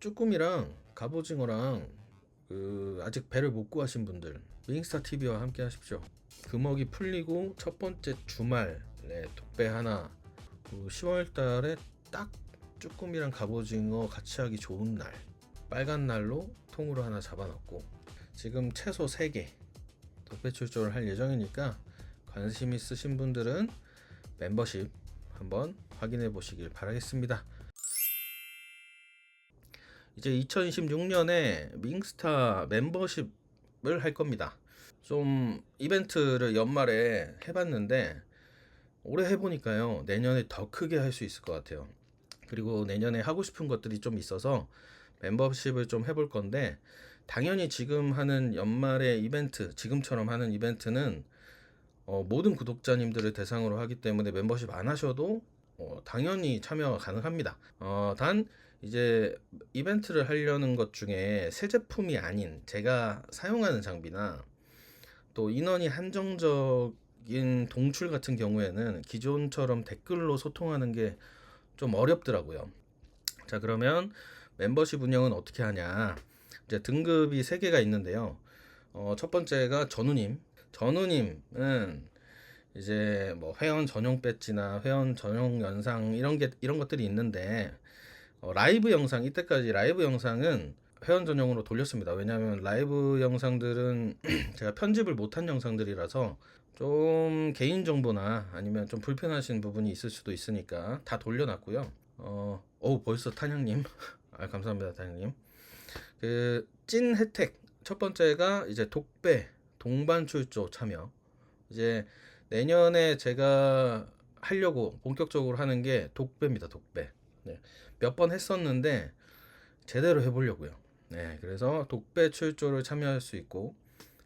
쭈꾸미랑 갑오징어랑 그 아직 배를 못 구하신 분들 윙스타 TV와 함께 하십시오. 금어기 풀리고 첫 번째 주말에 독배 하나 10월 달에 딱 쭈꾸미랑 갑오징어 같이 하기 좋은 날 빨간 날로 통으로 하나 잡아놨고 지금 최소 3개 독배 출조를 할 예정이니까 관심 있으신 분들은 멤버십 한번 확인해 보시길 바라겠습니다. 이제 2026년에 밍스타 멤버십을 할 겁니다. 좀 이벤트를 연말에 해봤는데 올해 해보니까요 내년에 더 크게 할 수 있을 것 같아요. 그리고 내년에 하고 싶은 것들이 좀 있어서 멤버십을 좀 해볼 건데 당연히 지금 하는 연말의 이벤트 지금처럼 하는 이벤트는 어, 모든 구독자님들을 대상으로 하기 때문에 멤버십 안 하셔도 어, 당연히 참여가 가능합니다. 어, 단 이제 이벤트를 하려는 것 중에 새 제품이 아닌 제가 사용하는 장비나 또 인원이 한정적인 동출 같은 경우에는 기존처럼 댓글로 소통하는 게 좀 어렵더라고요. 자, 그러면 멤버십 운영은 어떻게 하냐? 이제 등급이 세 개가 있는데요. 어, 첫 번째가 전우님. 전우님은 이제 뭐 회원 전용 배지나 회원 전용 영상 이런 게 이런 것들이 있는데 어, 라이브 영상 이때까지 라이브 영상은 회원 전용으로 돌렸습니다. 왜냐하면 라이브 영상들은 제가 편집을 못한 영상들이라서 좀 개인 정보나 아니면 좀 불편하신 부분이 있을 수도 있으니까 다 돌려놨고요. 어, 오 벌써 탄양님, 아 감사합니다 탄양님. 그 찐 혜택 첫 번째가 이제 독배 동반 출조 참여. 이제 내년에 제가 하려고 본격적으로 하는 게 독배입니다. 독배. 네. 몇 번 했었는데 제대로 해보려고요. 네, 그래서 독배 출조를 참여할 수 있고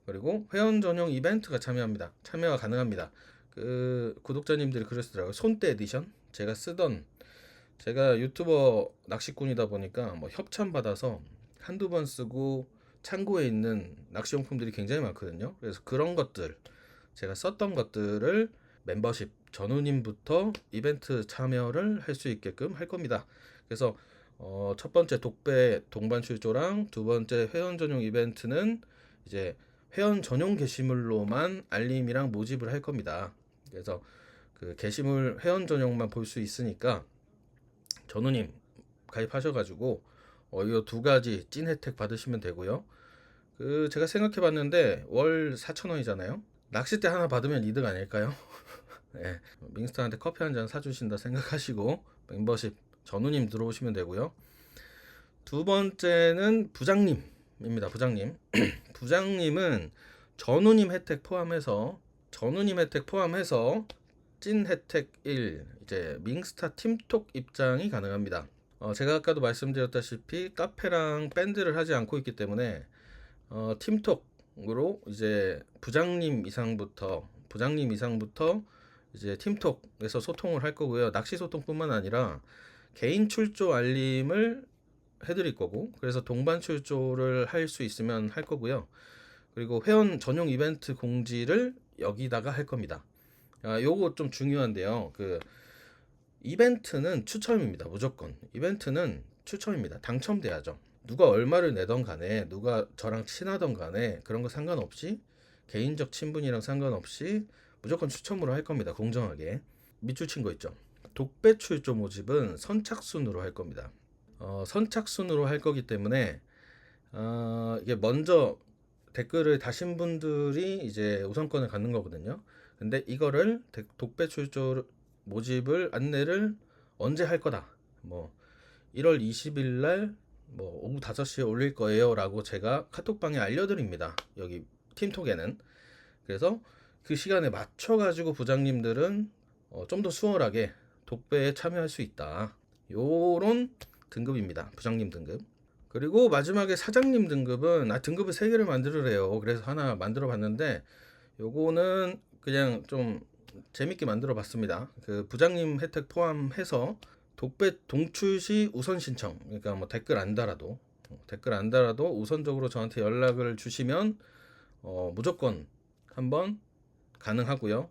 그리고 회원 전용 이벤트가 참여합니다. 참여가 가능합니다. 그 구독자님들이 그러시더라고요. 손대 에디션 제가 쓰던 제가 유튜버 낚시꾼이다 보니까 뭐 협찬 받아서 한두 번 쓰고 창고에 있는 낚시용품들이 굉장히 많거든요. 그래서 그런 것들 제가 썼던 것들을 멤버십 전우님부터 이벤트 참여를 할 수 있게끔 할 겁니다. 그래서 어, 첫 번째 독배 동반 출조랑 두 번째 회원 전용 이벤트는 이제 회원 전용 게시물로만 알림이랑 모집을 할 겁니다. 그래서 그 게시물 회원 전용만 볼 수 있으니까 전우님 가입하셔가지고 어, 이 두 가지 찐 혜택 받으시면 되고요. 그 제가 생각해봤는데 월 4,000원이잖아요. 낚싯대 하나 받으면 이득 아닐까요? 네, 밍스타한테 커피 한 잔 사주신다 생각하시고 멤버십 전우님 들어오시면 되고요. 두 번째는 부장님입니다. 부장님. 부장님은 전우님 혜택 포함해서 전우님 혜택 포함해서 찐 혜택 1 이제 밍스타 팀톡 입장이 가능합니다. 어, 제가 아까도 말씀드렸다시피 카페랑 밴드를 하지 않고 있기 때문에 어, 팀톡으로 이제 부장님 이상부터 부장님 이상부터 이제 팀톡에서 소통을 할 거고요. 낚시 소통뿐만 아니라 개인 출조 알림을 해드릴 거고 그래서 동반 출조를 할 수 있으면 할 거고요. 그리고 회원 전용 이벤트 공지를 여기다가 할 겁니다. 아, 요거 좀 중요한데요. 그 이벤트는 추첨입니다. 무조건. 이벤트는 추첨입니다. 당첨돼야죠. 누가 얼마를 내던 간에 누가 저랑 친하던 간에 그런 거 상관없이 개인적 친분이랑 상관없이 무조건 추첨으로 할 겁니다. 공정하게. 밑줄 친 거 있죠. 독배 출조 모집은 선착순으로 할 겁니다. 어, 선착순으로 할 거기 때문에 어, 이게 먼저 댓글을 다신 분들이 이제 우선권을 갖는 거거든요. 근데 이거를 대- 독배 출조 모집을 안내를 언제 할 거다. 뭐 1월 20일 날 뭐 오후 5시에 올릴 거예요라고 제가 카톡방에 알려 드립니다. 여기 팀톡에는. 그래서 그 시간에 맞춰 가지고 부장님들은 어, 좀 더 수월하게 독배에 참여할 수 있다. 요런 등급입니다. 부장님 등급. 그리고 마지막에 사장님 등급은 아 등급을 세 개를 만들으래요. 그래서 하나 만들어 봤는데 요거는 그냥 좀 재밌게 만들어 봤습니다. 그 부장님 혜택 포함해서 독배 동출 시 우선 신청. 그러니까 뭐 댓글 안 달아도 어, 댓글 안 달아도 우선적으로 저한테 연락을 주시면 어, 무조건 한번 가능하고요.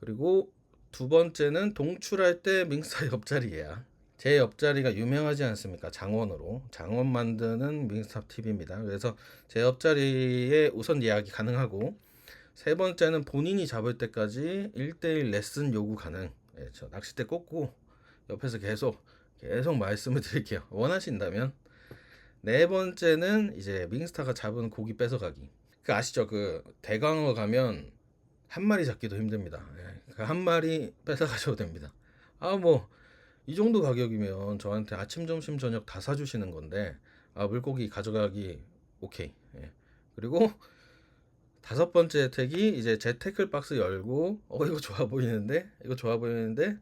그리고 두 번째는 동출할 때 밍사 옆자리 예약. 제 옆자리가 유명하지 않습니까? 장원으로 장원 만드는 밍스탑 TV입니다. 그래서 제 옆자리에 우선 예약이 가능하고 세 번째는 본인이 잡을 때까지 1대1 레슨 요구 가능. 예, 저 낚싯대 꽂고 옆에서 계속 계속 말씀을 드릴게요. 원하신다면 네 번째는 이제 밍스타가 잡은 고기 뺏어가기. 그 아시죠? 그 대강어 가면 한 마리 잡기도 힘듭니다. 예, 그한 마리 뺏어가셔도 됩니다. 아 뭐 이 정도 가격이면 저한테 아침, 점심, 저녁 다 사주시는 건데 아 물고기 가져가기 오케이. 예. 그리고 다섯 번째 혜택이 이제 제 태클 박스 열고 어 이거 좋아 보이는데 이거 좋아 보이는데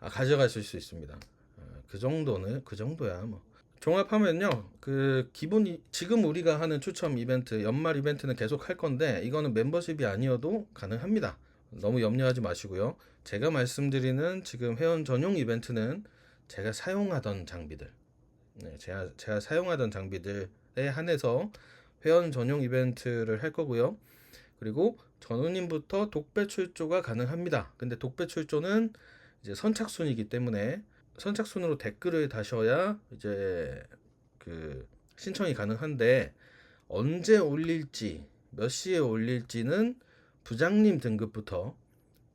아 가져가실 수 있습니다. 아, 그 정도는 그 정도야 뭐. 종합하면요 그 기본 지금 우리가 하는 추첨 이벤트 연말 이벤트는 계속 할 건데 이거는 멤버십이 아니어도 가능합니다. 너무 염려하지 마시고요. 제가 말씀드리는 지금 회원 전용 이벤트는 제가 사용하던 장비들, 네, 제가 제가 사용하던 장비들에 한해서 회원 전용 이벤트를 할 거고요. 그리고 전우님부터 독배 출조가 가능합니다. 근데 독배 출조는 이제 선착순이기 때문에 선착순으로 댓글을 다셔야 이제 그 신청이 가능한데 언제 올릴지 몇 시에 올릴지는 부장님 등급부터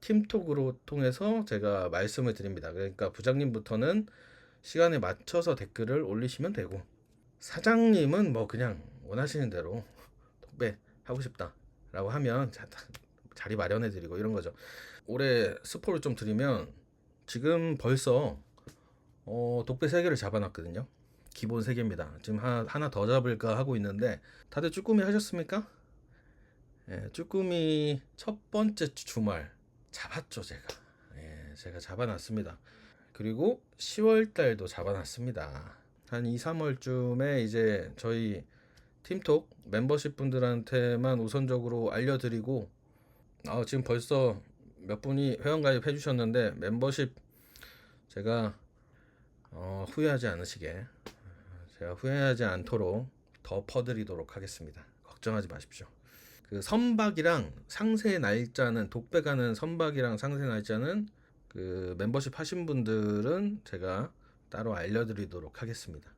팀톡으로 통해서 제가 말씀을 드립니다. 그러니까 부장님부터는 시간에 맞춰서 댓글을 올리시면 되고 사장님은 뭐 그냥 원하시는 대로 독배 하고 싶다라고 하면 자- 자리 마련해 드리고 이런 거죠. 올해 스포를 좀 드리면 지금 벌써 어, 독배 세 개를 잡아놨거든요. 기본 세 개입니다. 지금 하나, 하나 더 잡을까 하고 있는데 다들 쭈꾸미 하셨습니까? 예, 쭈꾸미 첫 번째 주말 잡았죠 제가. 예, 제가 잡아놨습니다. 그리고 10월 달도 잡아놨습니다. 한 2, 3월쯤에 이제 저희 팀톡 멤버십 분들한테만 우선적으로 알려드리고 아, 지금 벌써 몇 분이 회원가입 해주셨는데 멤버십 제가 어, 후회하지 않으시게 제가 후회하지 않도록 더 퍼드리도록 하겠습니다. 걱정하지 마십시오. 그 선박이랑 상세 날짜는 독배 가는 선박이랑 상세 날짜는 그 멤버십 하신 분들은 제가 따로 알려드리도록 하겠습니다.